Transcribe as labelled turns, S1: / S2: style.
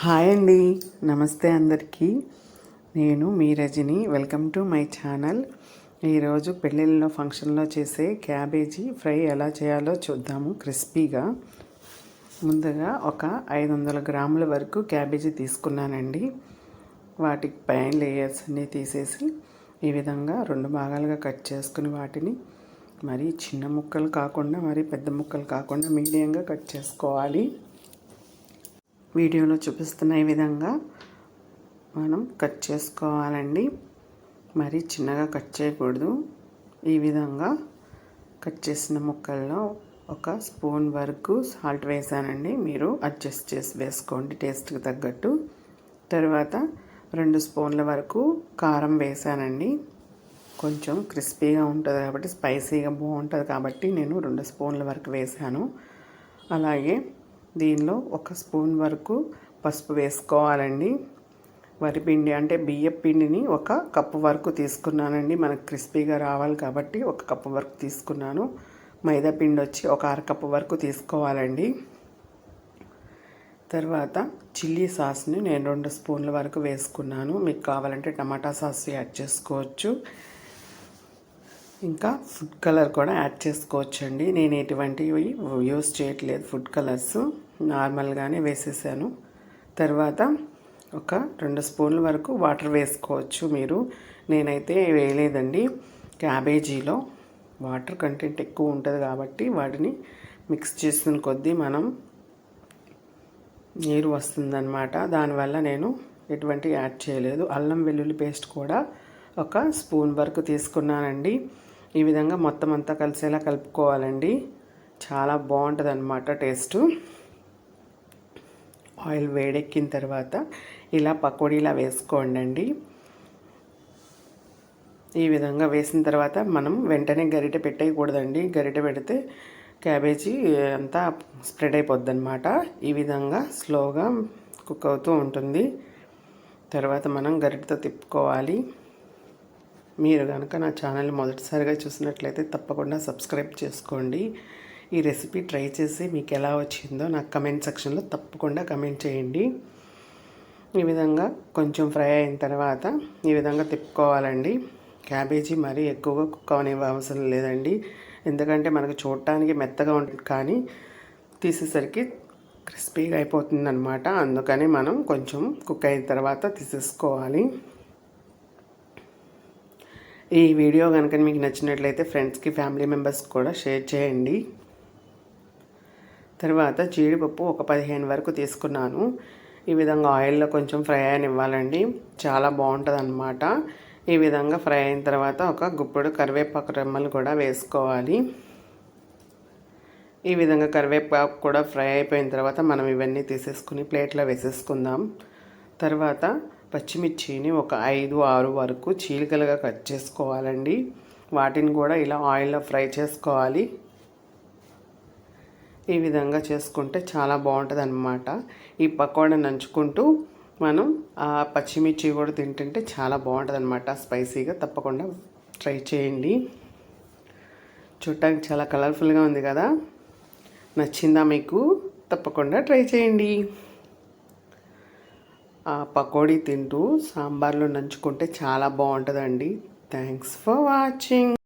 S1: Hi అండి. నమస్తే అందరికీ. నేను మీ Rajani. Welcome to my channel. ఈరోజు పెళ్ళిళ్ళలో ఫంక్షన్లో చేసే క్యాబేజీ ఫ్రై ఎలా చేయాలో చూద్దాము క్రిస్పీగా. ముందుగా ఒక ఐదు వందల గ్రాముల వరకు క్యాబేజీ తీసుకున్నానండి. వాటికి పైన లేయర్స్ అన్నీ తీసేసి ఈ విధంగా రెండు భాగాలుగా కట్ చేసుకుని వాటిని మరీ చిన్న ముక్కలు కాకుండా మరీ పెద్ద ముక్కలు కాకుండా మీడియంగా కట్ చేసుకోవాలి. వీడియోలో చూపిస్తున్న ఈ విధంగా మనం కట్ చేసుకోవాలండి. మరీ చిన్నగా కట్ చేయకూడదు. ఈ విధంగా కట్ చేసిన ముక్కల్లో ఒక స్పూన్ వరకు సాల్ట్ వేసానండి. మీరు అడ్జస్ట్ చేసి వేసుకోండి టేస్ట్కి తగ్గట్టు. తర్వాత రెండు స్పూన్ల వరకు కారం వేసానండి. కొంచెం క్రిస్పీగా ఉంటుంది కాబట్టి స్పైసీగా బాగుంటుంది కాబట్టి నేను రెండు స్పూన్ల వరకు వేసాను. అలాగే దీనిలో ఒక స్పూన్ వరకు పసుపు వేసుకోవాలండి. వరిపిండి అంటే బియ్యం పిండిని ఒక కప్పు వరకు తీసుకున్నానండి. మనకు క్రిస్పీగా రావాలి కాబట్టి ఒక కప్పు వరకు తీసుకున్నాను. మైదా పిండి వచ్చి ఒక అరకప్పు వరకు తీసుకోవాలండి. తర్వాత చిల్లీ సాస్ని నేను రెండు స్పూన్ల వరకు వేసుకున్నాను. మీకు కావాలంటే టమాటా సాస్ యాడ్ చేసుకోవచ్చు. ఇంకా ఫుడ్ కలర్ కూడా యాడ్ చేసుకోవచ్చు అండి నేను ఎటువంటివి యూస్ చేయట్లేదు ఫుడ్ కలర్స్ నార్మల్గానే వేసేసాను. తర్వాత ఒక రెండు స్పూన్ల వరకు వాటర్ వేసుకోవచ్చు మీరు. నేనైతే వేయలేదండి. క్యాబేజీలో వాటర్ కంటెంట్ ఎక్కువ ఉంటుంది కాబట్టి వాటిని మిక్స్ చేసిన కొద్దీ మనం నీరు వస్తుందన్నమాట. దానివల్ల నేను ఎటువంటి యాడ్ చేయలేదు. అల్లం వెల్లుల్లి పేస్ట్ కూడా ఒక స్పూన్ వరకు తీసుకున్నానండి. ఈ విధంగా మొత్తం అంతా కలిసేలా కలుపుకోవాలండి. చాలా బాగుంటుంది అనమాట టేస్టు. ఆయిల్ వేడెక్కిన తర్వాత ఇలా పకోడీలా వేసుకోండి ఈ విధంగా వేసిన తర్వాత మనం వెంటనే గరిట పెట్టేయకూడదండి. గరిట పెడితే క్యాబేజీ అంతా స్ప్రెడ్ అయిపోద్ది అనమాట ఈ విధంగా స్లోగా కుక్ అవుతూ ఉంటుంది. తర్వాత మనం గరిటతో తిప్పుకోవాలి. మీరు కనుక నా ఛానల్ మొదటిసారిగా చూసినట్లయితే తప్పకుండా సబ్స్క్రైబ్ చేసుకోండి. ఈ రెసిపీ ట్రై చేసి మీకు ఎలా వచ్చిందో నాకు కమెంట్ సెక్షన్లో తప్పకుండా కమెంట్ చేయండి. ఈ విధంగా కొంచెం ఫ్రై అయిన తర్వాత ఈ విధంగా తిప్పుకోవాలండి. క్యాబేజీ మరీ ఎక్కువగా కుక్ అనే అవసరం లేదండి. ఎందుకంటే మనకు చూడటానికి మెత్తగా ఉంటుంది కానీ తీసేసరికి క్రిస్పీగా అయిపోతుంది అనమాట అందుకని మనం కొంచెం కుక్ అయిన తర్వాత తీసేసుకోవాలి. ఈ వీడియో కనుక మీకు నచ్చినట్లయితే ఫ్రెండ్స్కి ఫ్యామిలీ మెంబర్స్కి కూడా షేర్ చేయండి. తర్వాత జీడిపప్పు ఒక పదిహేను వరకు తీసుకున్నాను. ఈ విధంగా ఆయిల్లో కొంచెం ఫ్రై అయిన ఇవ్వాలండి చాలా బాగుంటుంది అనమాట ఈ విధంగా ఫ్రై అయిన తర్వాత ఒక గుప్పుడు కరివేపాకు రెమ్మలు కూడా వేసుకోవాలి. ఈ విధంగా కరివేపాకు కూడా ఫ్రై అయిపోయిన తర్వాత మనం ఇవన్నీ తీసేసుకుని ప్లేట్లో వేసేసుకుందాం. తర్వాత పచ్చిమిర్చిని ఒక ఐదు ఆరు వరకు చీలికలుగా కట్ చేసుకోవాలండి. వాటిని కూడా ఇలా ఆయిల్లో ఫ్రై చేసుకోవాలి. ఈ విధంగా చేసుకుంటే చాలా బాగుంటుంది అనమాట ఈ పకోడా నంచుకుంటూ మనం ఆ పచ్చిమిర్చి కూడా తింటుంటే చాలా బాగుంటుంది అనమాట స్పైసీగా తప్పకుండా ట్రై చేయండి. చూడటానికి చాలా కలర్ఫుల్గా ఉంది కదా? నచ్చిందా మీకు? తప్పకుండా ట్రై చేయండి. పకోడీ తింటూ సాంబార్లో నంచుకుంటే చాలా బాగుంటుందండి. Thanks for watching